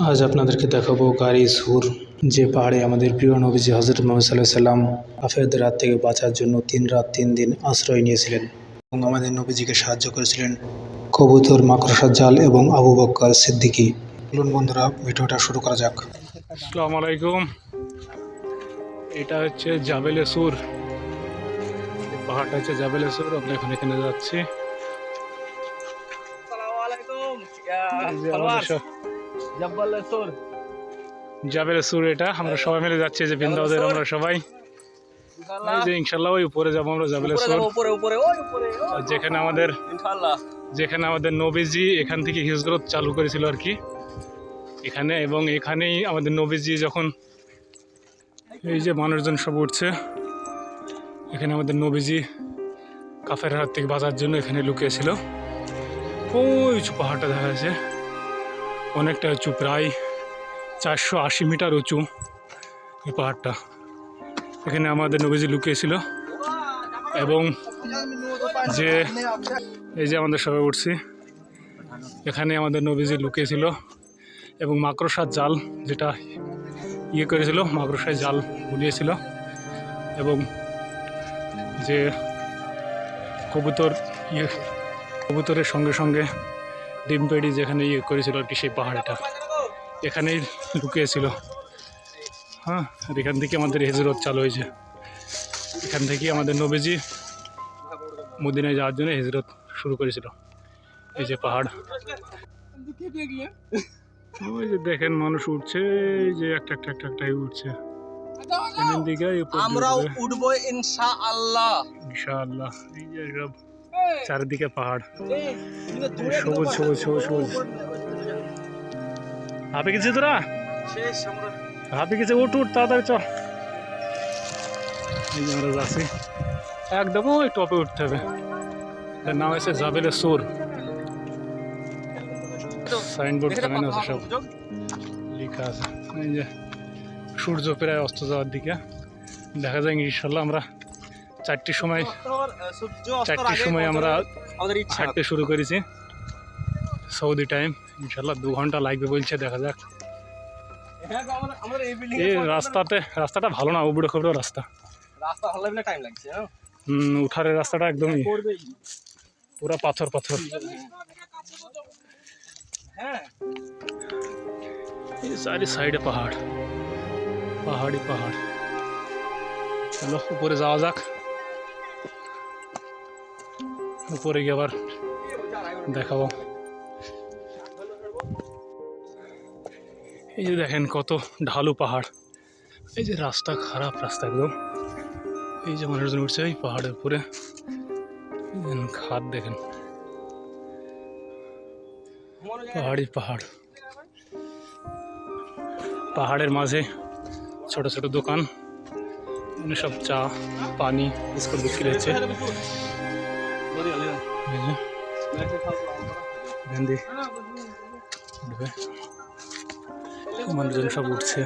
আজ আপনাদেরকে দেখাবো গাড়ি সুর যে পাহাড়ে আমাদের প্রিয় নবীজি হজরত মোহাম্মদ সাল্লাহ সাল্লাম কাফেরদের রাত থেকে বাঁচার জন্য তিন রাত তিন দিন আশ্রয় নিয়েছিলেন এবং আমাদের নবীজিকে সাহায্য করেছিলেন কবুতর মাকড়সার জাল এবং আবু বক্কর সিদ্দিকী। চলুন বন্ধুরা ভিডিওটা শুরু করা যাক। আসসালামু আলাইকুম। এটা হচ্ছে জাবেলে সুর। এই পাহাড়টা হচ্ছে জাবেলে সুর। আমরা এখন এখানে যাচ্ছি। আসসালামুয়ালাইকুম ইয়া সুর। এটা। আমরা সবাই মিলে যাচ্ছি যে বৃন্দাবদের আমরা সবাই। যে ইনশাল্লাহ ওই উপরে যাব আমরা জাবেলে উপরে সুর। যেখানে আমাদের যেখানে আমাদের নবীজি এখান থেকে হিজরত চালু করেছিল আর কি। এখানে এবং এখানেই আমাদের নবীজি যখন এই যে মানুষজন সব উঠছে এখানে আমাদের নবীজি কাফের হাত থেকে বাঁচার জন্য এখানে লুকিয়েছিল। ওই উঁচু পাহাড়টা দেখা যাচ্ছে। অনেকটা উঁচু, প্রায় চারশো আশি মিটার উঁচু এই পাহাড়টা। এখানে আমাদের নবীজি লুকিয়েছিল এবং যে এই যে আমাদের সবাই উঠছি, এখানে আমাদের নবীজি লুকিয়েছিল এবং মাকড়সার জাল যেটা ইয়ে করেছিল মাকড়সায় জাল বুলিয়েছিল এবং যে কবুতর ইয়ে কবুতরের সঙ্গে সঙ্গে ডিম পেড়ি যেখানে ইয়ে করেছিল আর কি সেই পাহাড়টা। এখানেই লুকিয়েছিল। হ্যাঁ আর এখান থেকে আমাদের হেজরত চালু হয়েছে। এখান থেকেই আমাদের নবীজি মদিনায় যাওয়ার জন্য হেজরত শুরু করেছিল। এই যে পাহাড়। ওই যে দেখেন মানুষ উঠছে এই যে একটা একটা একটা একটা উঠছে। থেকে আমরাও উঠবে। উঠবো ইনশাআল্লাহ। ইনশাআল্লাহ। এই যে সব চারিদিকে পাহাড়। সবুজ সবুজ সবুজ সবুজ হাঁপে গেছে তোরা? হাঁপে গেছে উঠ উঠ তাড়াতাড়ি চল। এই আমরা যাচ্ছি। একদম ওই টপে উঠতে হবে। এর নাম হচ্ছে জাবেলে সুর। সাইনবোর্ড টাঙানো আছে সব। লেখা আছে। এই যে সূর্য প্রায় অস্ত যাওয়ার দিকে। দেখা যায় ইনশাল্লাহ আমরা চারটির সময় চারটির সময় আমরা হাঁটতে শুরু করেছি। সৌদি টাইম ইনশাল্লাহ দু ঘণ্টা লাগবে বলছে দেখা যাক। হ্যাঁ, এই রাস্তাতে রাস্তাটা ভালো না উবড়ো খবড়ো রাস্তা। রাস্তা ভালো লাগলে টাইম লাগছে হ্যাঁ? হুম, উঠারের রাস্তাটা একদমই করবেই। পুরা পাথর পাথর। হ্যাঁ। চারি সাইডে পাহাড়। পাহাড়ি পাহাড়। চলো উপরে যাওয়া যাক। উপরে গিয়ে আবার দেখাবো। এই যে দেখেন কত ঢালু পাহাড়। এই যে রাস্তা খারাপ রাস্তা একদম। এই যে মানুষজন উঠছে এই পাহাড়ের উপরে। খাদ দেখেন। পাহাড়ি পাহাড়। পাহাড়ের মাঝে ছোট ছোট দোকান। সব চা, পানি, বিস্কুট বিক্রি হচ্ছে। উঠবে। মানুষজন সব উঠছে।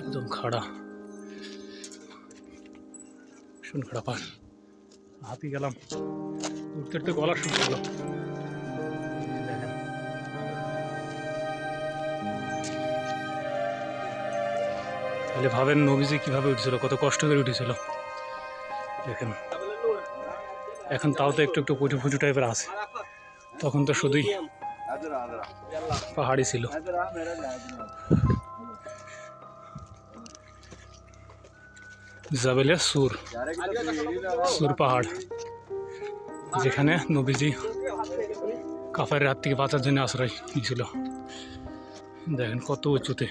একদম খাড়া। শুন খাড়া পাহাড় হাতি গেলাম। উঠতে উঠতে গলা গেল। দেখেন তাহলে ভাবেন নবীজি কীভাবে উঠেছিল, কত কষ্ট করে উঠেছিল। দেখেন, এখন তাও তো একটু একটু পুজো পুজো টাইপের আছে। তখন তো শুধুই পাহাড়ি ছিল। জাবেলে সুর সুর পাহাড়, যেখানে নবীজি কাফারের হাত থেকে বাঁচার জন্য আশ্রয় নিয়েছিল। দেখেন কত উঁচুতে,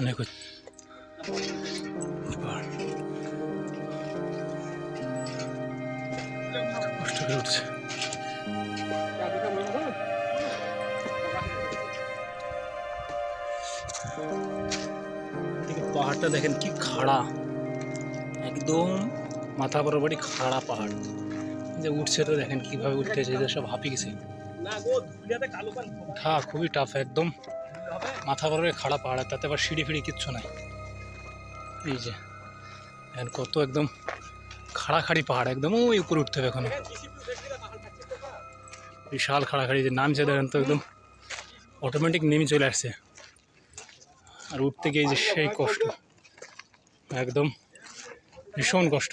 অনেক উঁচু। কষ্ট উঠছে পাহাড়টা দেখেন কি খাড়া। একদম মাথা বরাবরই খাড়া পাহাড়। যে উঠছে তো দেখেন কীভাবে উঠতেছে এদের সব হাঁপিয়ে গেছে। ঠা খুবই টাফ একদম মাথা বরাবরই খাড়া পাহাড় তাতে আবার সিঁড়ি ফিড়ি কিচ্ছু নাই। এই যে এখন কত একদম খাড়াখাড়ি পাহাড় একদম ওই উপরে উঠতে হবে এখনও। বিশাল খাড়াখাড়ি যে নামছে, দেখেন তো একদম অটোমেটিক নেমে চলে আসছে। আর উঠতে গিয়ে যে সেই কষ্ট, একদম ভীষণ কষ্ট।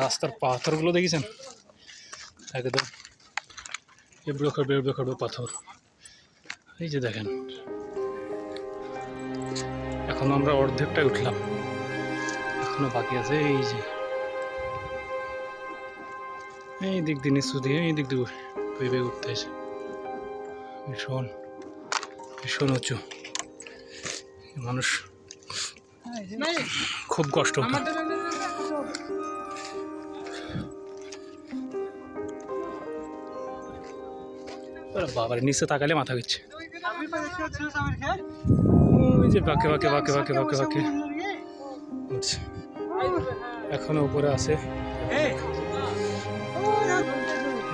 রাস্তার পাথরগুলো দেখেছেন? একদম এবড়ো খেবড়ো এবড়ো খেবড়ো পাথর। এই যে দেখেন, এখন আমরা অর্ধেকটাই উঠলাম। এখনও বাকি আছে, এই যে এই দিক দিয়ে নিচু দিয়ে, এই দিক দিয়ে বই উঠতে আছে ভীষণ ভীষণ উঁচু মানুষ খুব কষ্ট বাবার, নিচে তাকালে মাথা গেছে ওই যে বাঁকে বাঁকে বাঁকে বাঁকে বাঁকে বাঁকে। উঠছে। এখনও উপরে আছে।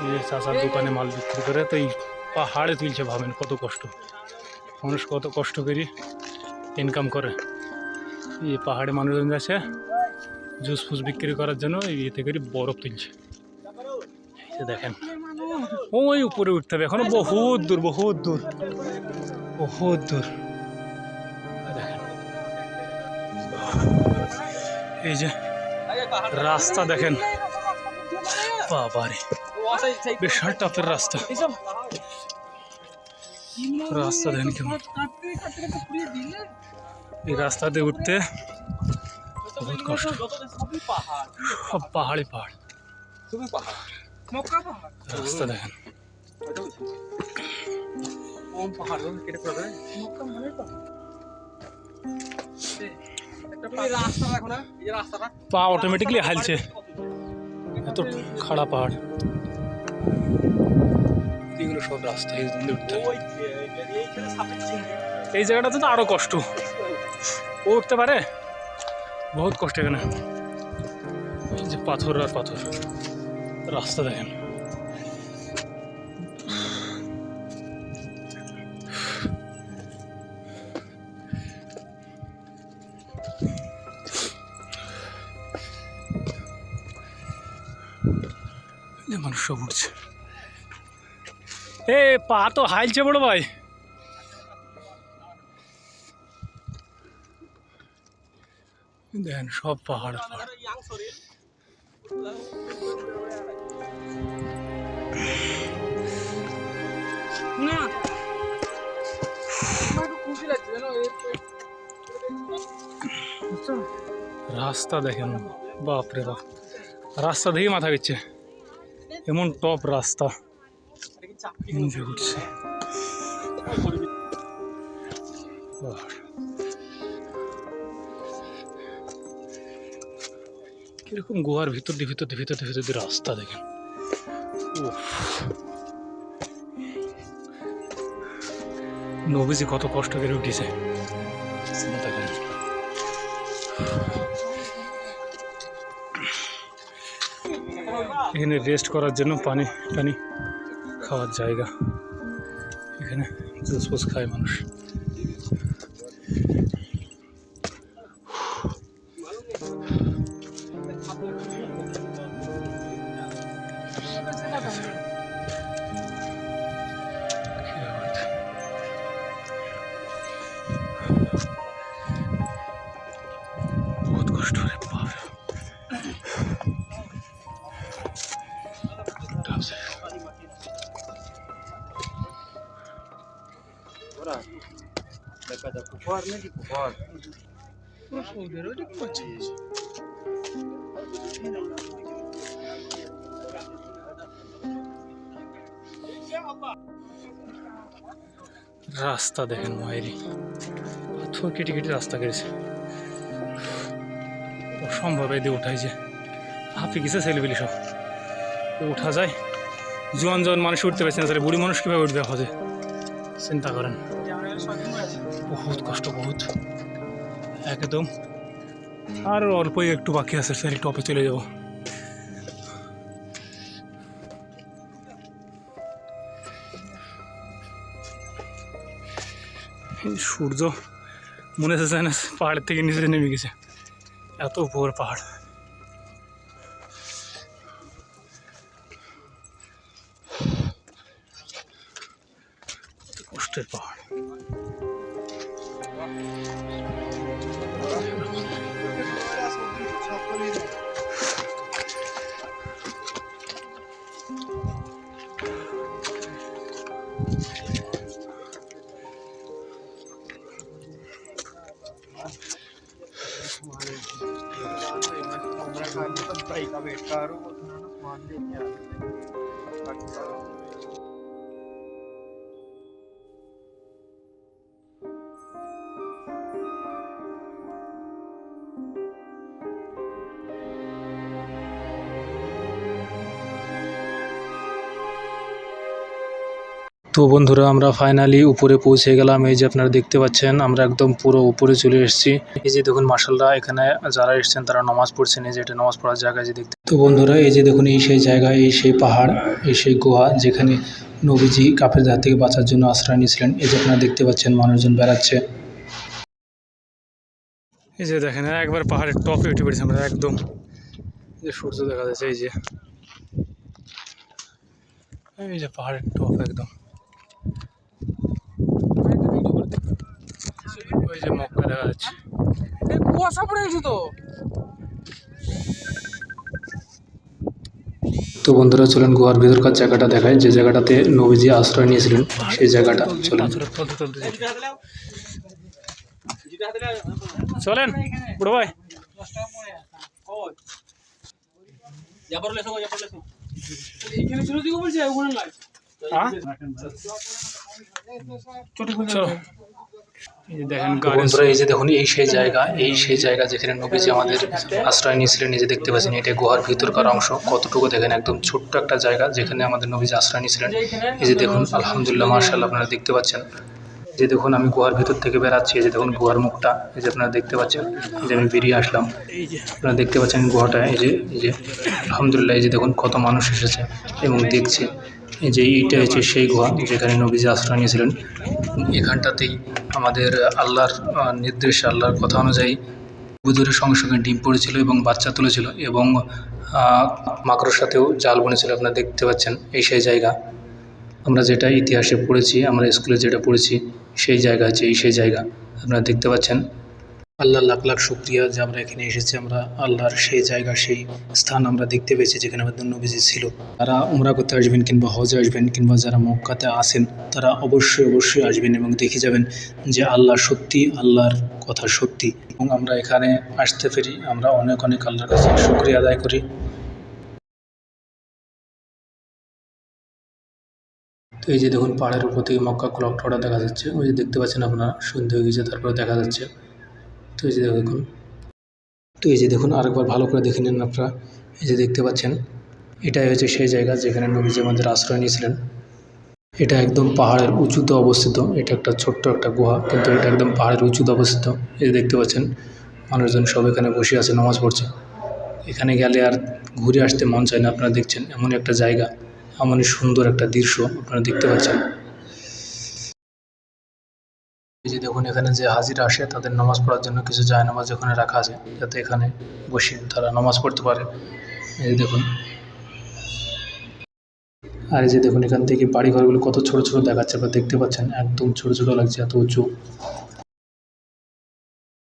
যে চাচার দোকানে মাল বিক্রি করে, তো এই পাহাড়ে তুলছে ভাবেন কত কষ্ট। মানুষ কত কষ্ট করি ইনকাম করে। এই পাহাড়ে মানুষজন যাচ্ছে, জুস ফুস বিক্রি করার জন্য ইয়েতে করে বরফ তুলছে। দেখেন, ওই উপরে উঠতে হবে, এখনও বহুত দূর বহুত দূর বহুত দূর। এই যে রাস্তা দেখেন। বাবারে। বিশাল টাফের রাস্তা রাস্তা দেখেন কেমন এই রাস্তাতে উঠতে বহুত কষ্ট সবই পাহাড় সব পাহাড়ি পাহাড় সবই পাহাড় মক্কা পাহাড় রাস্তা দেখেন কম পাহাড় কেটে পড়বে মক্কা মানে তো এই রাস্তা দেখো না এই যে রাস্তাটা পা অটোমেটিকলি হালছে এত খাড়া পাহাড় এগুলো সব রাস্তা এই উঠতে জায়গাটাতে তো আরও কষ্ট। ও উঠতে পারে? বহুত কষ্ট এখানে। এই যে পাথর আর পাথর। রাস্তা দেখেন। মানুষ সব উঠছে। এ পা তো হাইলছে বড় ভাই। দেখেন সব পাহাড় পাহাড় না। খুশি লাগছে রাস্তা দেখেন বাপ রে বাপ। রাস্তা দেখেই মাথা গেছে এমন টপ রাস্তা। করছে। কীরকম গুহার ভিতর দিয়ে ভিতর দিয়ে ভিতর দিয়ে ভিতর দিয়ে রাস্তা দেখেন। নবীজি কত কষ্ট করে উঠেছে। এখানে রেস্ট করার জন্য পানি টানি খাওয়ার জায়গা। এখানে জুস ফুস খায় মানুষ। বহুত রাস্তা দেখেন মায়েরি পাথর কেটে কেটে রাস্তা কেটেছে অসম্ভব এদিকে উঠাই যে। হাফি গেছে ছেলেপিলি সব। উঠা যায়। জোয়ান জোয়ান মানুষ উঠতে পারছে না। তাহলে বুড়ি মানুষ কীভাবে উঠবে হজে? চিন্তা করেন। বহুত কষ্ট, বহুত। একদম। আর অল্পই একটু বাকি আছে স্যার টপে চলে যাব। সূর্য, মনে হচ্ছে পাহাড়ের থেকে নিচে নেমে গেছে। এত উপর পাহাড়। का वेट कर रहा हूँ তো বন্ধুরা, আমরা ফাইনালি উপরে পৌঁছে গেলাম। এই যে আপনারা দেখতে পাচ্ছেন, আমরা একদম পুরো উপরে চলে এসেছি। এই যে দেখুন মাসাল্লাহ এখানে যারা এসেছেন, তারা নামাজ পড়ছেন। এই যে এটা নামাজ পড়ার জায়গা যে দেখতে তো বন্ধুরা, এই যে দেখুন, এই সেই জায়গা, এই সেই পাহাড়, এই সেই গুহা, যেখানে নবীজি কাপের হাত থেকে বাঁচার জন্য আশ্রয় নিয়েছিলেন। এই যে আপনারা দেখতে পাচ্ছেন, মানুষজন বেড়াচ্ছে। এই যে দেখেন একবার পাহাড়ের টপে উঠে পড়েছি। আমরা একদম যে সূর্য দেখা যাচ্ছে, এই যে। এই যে পাহাড়ের টপ, একদম। ওই যে মক্কা দেখা যাচ্ছে। কুয়াশা পড়ে গেছে তো। তো বন্ধুরা চলেন গুহার ভিতরকার জায়গাটা দেখায় যে জায়গাটাতে নবীজি আশ্রয় নিয়েছিলেন সেই জায়গাটা চলেন। চলেন বুড়ো ভাই। এইখানে বন্ধুরা এই যে দেখুন এই সেই জায়গা এই সেই জায়গা যেখানে নবীজি আমাদের আশ্রয় নিয়েছিলেন নিজে দেখতে পাচ্ছেন এটা গুহার ভিতরকার অংশ। কতটুকু দেখেন একদম ছোট্ট একটা জায়গা যেখানে আমাদের নবীজি আশ্রয় নিয়েছিলেন। এই যে দেখুন আলহামদুলিল্লাহ মার্শাল্লাহ আপনারা দেখতে পাচ্ছেন। যে দেখুন আমি গুহার ভিতর থেকে বেরাচ্ছি এই যে দেখুন গুহার মুখটা এই যে আপনারা দেখতে পাচ্ছেন এই যে আমি বেরিয়ে আসলাম। আপনারা দেখতে পাচ্ছেন গুহাটা এই যে এই যে আলহামদুলিল্লাহ এই যে দেখুন কত মানুষ এসেছে এবং দেখছে। যে এইটা হচ্ছে সেই গুহা যেখানে নবীজি আশ্রয় নিয়েছিলেন। এখানটাতেই আমাদের আল্লাহর নির্দেশ, আল্লাহর কথা অনুযায়ী বুধুরের সঙ্গে সঙ্গে ডিম পড়েছিল এবং বাচ্চা তুলেছিল এবং মাকড়র সাথেও জাল বনেছিল। আপনারা দেখতে পাচ্ছেন এই সেই জায়গা। আমরা যেটা ইতিহাসে পড়েছি, আমরা স্কুলে যেটা পড়েছি, সেই জায়গা হচ্ছে এই সেই জায়গা। আপনারা দেখতে পাচ্ছেন আল্লাহ লাখ লাখ শুক্রিয়া যে আমরা এখানে এসেছি, আমরা আল্লাহর সেই জায়গা, সেই স্থান আমরা দেখতে পেয়েছি যেখানে আমাদের নবীজি ছিল। তারা উমরা করতে আসবেন কিংবা হজে আসবেন কিংবা যারা মক্কাতে আসেন তারা অবশ্যই অবশ্যই আসবেন এবং দেখে যাবেন যে আল্লাহ সত্যি, আল্লাহর কথা সত্যি। এবং আমরা এখানে আসতে পেরি আমরা অনেক অনেক আল্লাহর কাছে শুক্রিয়া আদায় করি। তো এই যে দেখুন, পাহাড়ের উপর থেকে মক্কা ক্লক টাওয়ার দেখা যাচ্ছে। ওই যে দেখতে পাচ্ছেন আপনারা সন্ধে হয়ে গেছে তারপরে দেখা যাচ্ছে। তো এই যে দেখুন। তো এই যে দেখুন, আরেকবার ভালো করে দেখে নিন আপনারা। এই যে দেখতে পাচ্ছেন, এটাই হচ্ছে সেই জায়গা যেখানে নবীজি আমাদের আশ্রয় নিয়েছিলেন। এটা একদম পাহাড়ের উঁচুতে অবস্থিত। এটা একটা ছোট্ট একটা গুহা, কিন্তু এটা একদম পাহাড়ের উঁচুতে অবস্থিত। এই যে দেখতে পাচ্ছেন, মানুষজন সব এখানে বসে আছে, নামাজ পড়ছে। এখানে গেলে আর ঘুরে আসতে মন চায় না, আপনারা দেখছেন। এমন একটা জায়গা, এমনই সুন্দর একটা দৃশ্য আপনারা দেখতে পাচ্ছেন। এই যে দেখুন, এখানে যে হাজিরা আসে, তাদের নামাজ পড়ার জন্য কিছু যায় নামাজ ওখানে রাখা আছে, যাতে এখানে বসে তারা নামাজ পড়তে পারে। এই দেখুন। আর এই যে দেখুন, এখান থেকে বাড়ি ঘরগুলো কত ছোট ছোট দেখাচ্ছে, আপনারা দেখতে পাচ্ছেন, একদম ছোট ছোট লাগছে, এত উঁচু।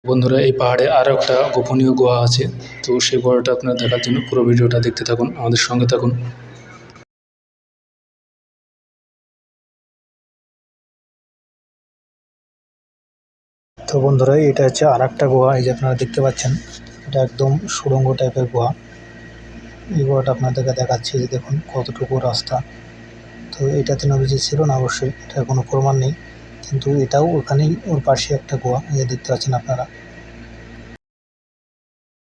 বন্ধুরা, এই পাহাড়ে আরও একটা গোপনীয় গুহা আছে, তো সেই গুহাটা আপনারা দেখার জন্য পুরো ভিডিওটা দেখতে থাকুন, আমাদের সঙ্গে থাকুন। তো বন্ধুরা, এটা হচ্ছে আর একটা গুহা, এই যে আপনারা দেখতে পাচ্ছেন, এটা একদম সুড়ঙ্গ টাইপের গুহা। এই গুহাটা আপনাদেরকে দেখাচ্ছি যে দেখুন কতটুকু রাস্তা। তো এটাতে নবীজি ছিল না অবশ্যই এটার কোনো প্রমাণ নেই, কিন্তু এটাও ওখানেই ওর পাশে একটা গুহা, এই দেখতে পাচ্ছেন আপনারা।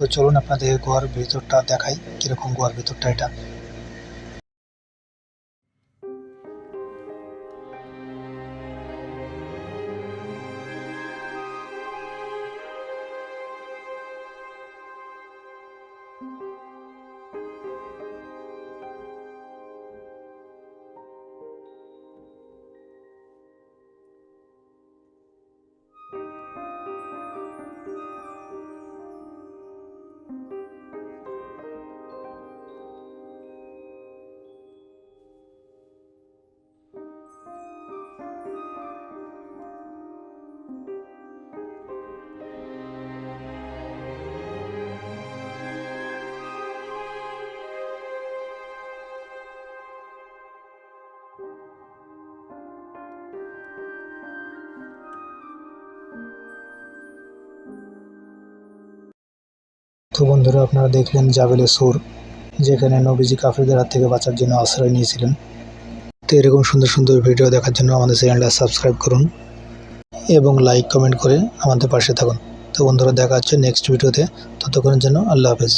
তো চলুন আপনাদের গুহার ভিতরটা দেখাই, কীরকম গুহার ভিতরটা এটা। তো বন্ধুরা, আপনারা দেখলেন জাবেলে সুর, যেখানে নবীজি কাফিরদের হাত থেকে বাঁচার জন্য আশ্রয় নিয়েছিলেন। তো এরকম সুন্দর সুন্দর ভিডিও দেখার জন্য আমাদের চ্যানেলটা সাবস্ক্রাইব করুন এবং লাইক কমেন্ট করে আমাদের পাশে থাকুন। তো বন্ধুরা, দেখা হচ্ছে নেক্সট ভিডিওতে ততক্ষণের জন্য আল্লাহ হাফেজ।